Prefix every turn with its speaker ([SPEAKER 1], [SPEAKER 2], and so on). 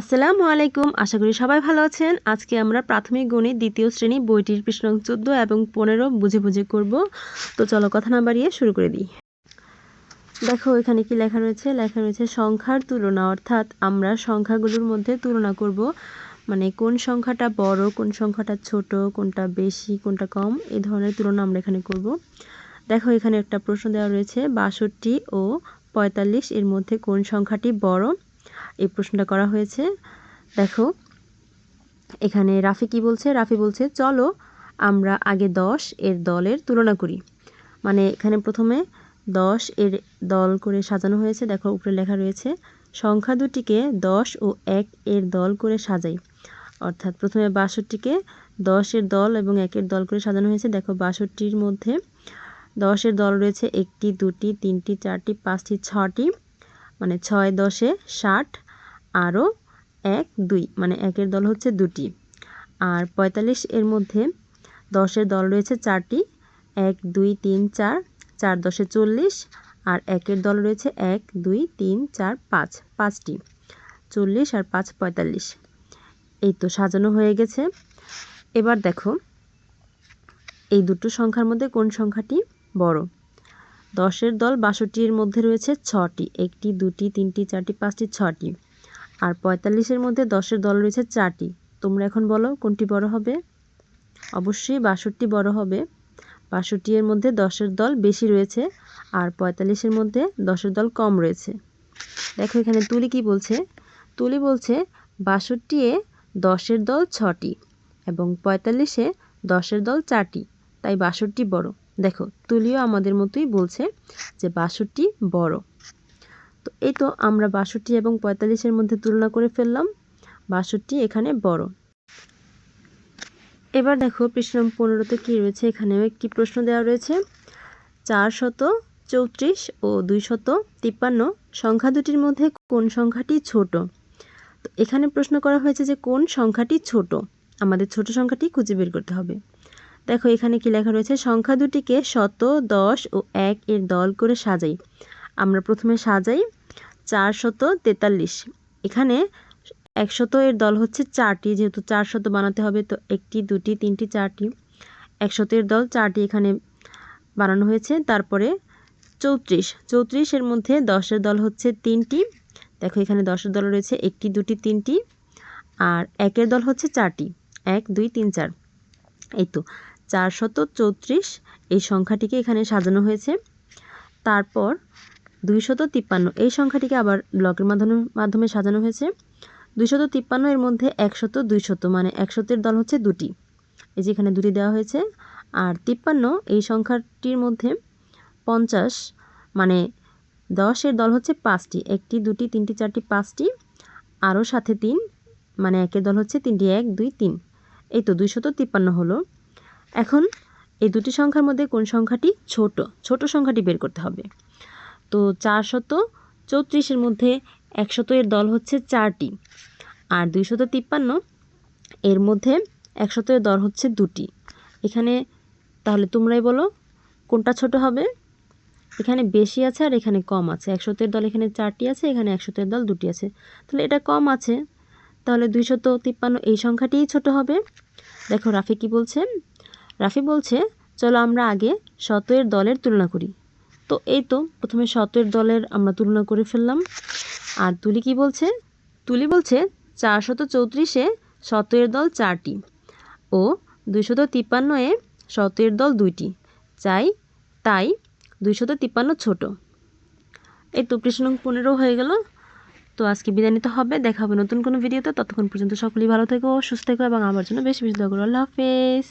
[SPEAKER 1] আসসালামু আলাইকুম, আশা করি সবাই ভালো আছেন। আজকে আমরা প্রাথমিক গণিত দ্বিতীয় শ্রেণি বইটির পৃষ্ঠ চোদ্দ এবং পনেরো বুঝে বুঝে করব। তো চলো কথা না বাড়িয়ে শুরু করে দিই। দেখো এখানে কি লেখা রয়েছে? লেখা রয়েছে সংখ্যার তুলনা, অর্থাৎ আমরা সংখ্যাগুলোর মধ্যে তুলনা করব। মানে কোন সংখ্যাটা বড়, কোন সংখ্যাটা ছোট, কোনটা বেশি, কোনটা কম এই ধরনের তুলনা আমরা এখানে করব। দেখো এখানে একটা প্রশ্ন দেওয়া রয়েছে, বাষট্টি ও পঁয়তাল্লিশ এর মধ্যে কোন সংখ্যাটি বড়? এই প্রশ্নটা করা হয়েছে। দেখো, এখানে রাফি কি বলছে? রাফি বলছে, চলো, আমরা আগে দশ এর দলের তুলনা করি। মানে এখানে প্রথমে দশ এর দল করে সাজানো হয়েছে। দেখো, উপরে লেখা রয়েছে, সংখ্যা দুটিকে দশ ও এক এর দল করে সাজাই। অর্থাৎ প্রথমে বাষট্টিকে দশের দল এবং একের দল করে সাজানো হয়েছে। দেখো, বাষট্টির মধ্যে দশের দল রয়েছে, একটি, দুটি, তিনটি, চারটি, পাঁচটি, ছটি মানে ছয়, দশে ষাট আরও এক, দুই মানে একের দল হচ্ছে দুটি। আর পঁয়তাল্লিশ এর মধ্যে দশের দল রয়েছে চারটি। এক, দুই, তিন, চার চার দশে চল্লিশ। আর একের দল রয়েছে এক, দুই, তিন, চার, পাঁচ, পাঁচটি। চল্লিশ আর পাঁচ, পঁয়তাল্লিশ। এই তো সাজানো হয়ে গেছে। এবার দেখো, এই দুটো সংখ্যার মধ্যে কোন সংখ্যাটি বড়? দশের দল বাষট্টির মধ্যে রয়েছে ছটি। একটি, দুটি, তিনটি, চারটি, পাঁচটি, ছটি। আর পঁয়তাল্লিশের মধ্যে দশের দল রয়েছে চারটি। তোমরা এখন বলো, কোনটি বড় হবে? অবশ্যই বাষট্টি বড় হবে। বাষট্টি এর মধ্যে দশের দল বেশি রয়েছে আর পঁয়তাল্লিশের মধ্যে দশের দল কম রয়েছে। দেখো এখানে তুলি কি বলছে? তুলি বলছে বাষট্টি এ দশের দল ছটি এবং পঁয়তাল্লিশে দশের দল চারটি। তাই বাষট্টি বড়। দেখো, তুলিও আমাদের মতোই বলছে যে বাষট্টি বড়। তো এই তো আমরা বাষট্টি এবং পঁয়তাল্লিশের মধ্যে তুলনা করে ফেললাম। বাষট্টি এখানে বড়। এবার দেখো পৃষ্ঠ পনেরোতে কী রয়েছে? এখানেও একটি প্রশ্ন দেওয়া রয়েছে। চার শত চৌত্রিশ ও দুই শত তিপ্পান্ন সংখ্যা দুটির মধ্যে কোন সংখ্যাটি ছোট? তো এখানে প্রশ্ন করা হয়েছে যে কোন সংখ্যাটি ছোট? আমাদের ছোট সংখ্যাটি খুঁজে বের করতে হবে। দেখো এখানে কি লেখা রয়েছে? সংখ্যা দুটিকে শত, দশ ও এক এর দল করে সাজাই। আমরা প্রথমে সাজাই চার শত তেতাল্লিশ। এখানে একশত এর দল হচ্ছে চারটি, যেহেতু চার শত বানাতে হবে, তো একটি, দুটি, তিনটি, চারটি। একশত এর দল চারটি এখানে বানানো হয়েছে। তারপরে চৌত্রিশ। চৌত্রিশের মধ্যে দশের দল হচ্ছে তিনটি। দেখো এখানে দশের দল রয়েছে, একটি, দুটি, তিনটি। আর একের দল হচ্ছে চারটি। এক, দুই, তিন, চার। এই তো চারশত চৌত্রিশ এই সংখ্যাটিকে এখানে সাজানো হয়েছে। তারপর দুইশত তিপ্পান্ন। এই সংখ্যাটিকে আবার ব্লকের মাধ্যমে মাধ্যমে সাজানো হয়েছে। দুইশত তিপ্পান্ন এর মধ্যে একশত দুইশত মানে একশতের দল হচ্ছে দুটি। এই যে এখানে দুটি দেওয়া হয়েছে। আর তিপ্পান্ন, এই সংখ্যাটির মধ্যে পঞ্চাশ মানে দশের দল হচ্ছে পাঁচটি। একটি, দুটি, তিনটি, চারটি, পাঁচটি। আরও সাথে তিন মানে একের দল হচ্ছে তিনটি, এক, দুই, তিন। এই তো দুইশত তিপ্পান্ন হলো। এখন এই দুটি সংখ্যার মধ্যে কোন সংখ্যাটি ছোট? ছোট সংখ্যাটি বের করতে হবে। তো চারশত চৌত্রিশের মধ্যে একশত এর দল হচ্ছে চারটি। আর দুইশত তিপ্পান্ন এর মধ্যে একশত এর দল হচ্ছে দুটি। এখানে তাহলে তোমরাই বলো, কোনটা ছোট হবে? এখানে বেশি আছে আর এখানে কম আছে। একশতের দল এখানে চারটি আছে, এখানে একশতের দল দুটি আছে। তাহলে এটা কম আছে। তাহলে দুইশত তিপ্পান্ন এই সংখ্যাটিই ছোট হবে। দেখো রাফি কি বলছে? রাফি বলছে, চলো আমরা আগে শতের দলের তুলনা করি। তো এই তো প্রথমে শতের দলের আমরা তুলনা করে ফেললাম। আর তুলি কি বলছে? তুলি বলছে চারশত চৌত্রিশে শতের দল চারটি ও দুইশত তিপ্পান্ন এ শতের দল দুইটি। চাই, তাই দুইশত তিপ্পান্ন ছোট। এই তো প্রশ্ন পনেরো হয়ে গেল। তো আজকে বিদায় নিতে হবে। দেখা হবে নতুন কোনো ভিডিওতে। ততক্ষণ পর্যন্ত সকলেই ভালো থেকো, সুস্থ থেকো এবং আমার জন্য বেশি বেশি দোয়া করো। আল্লাহ হাফেজ।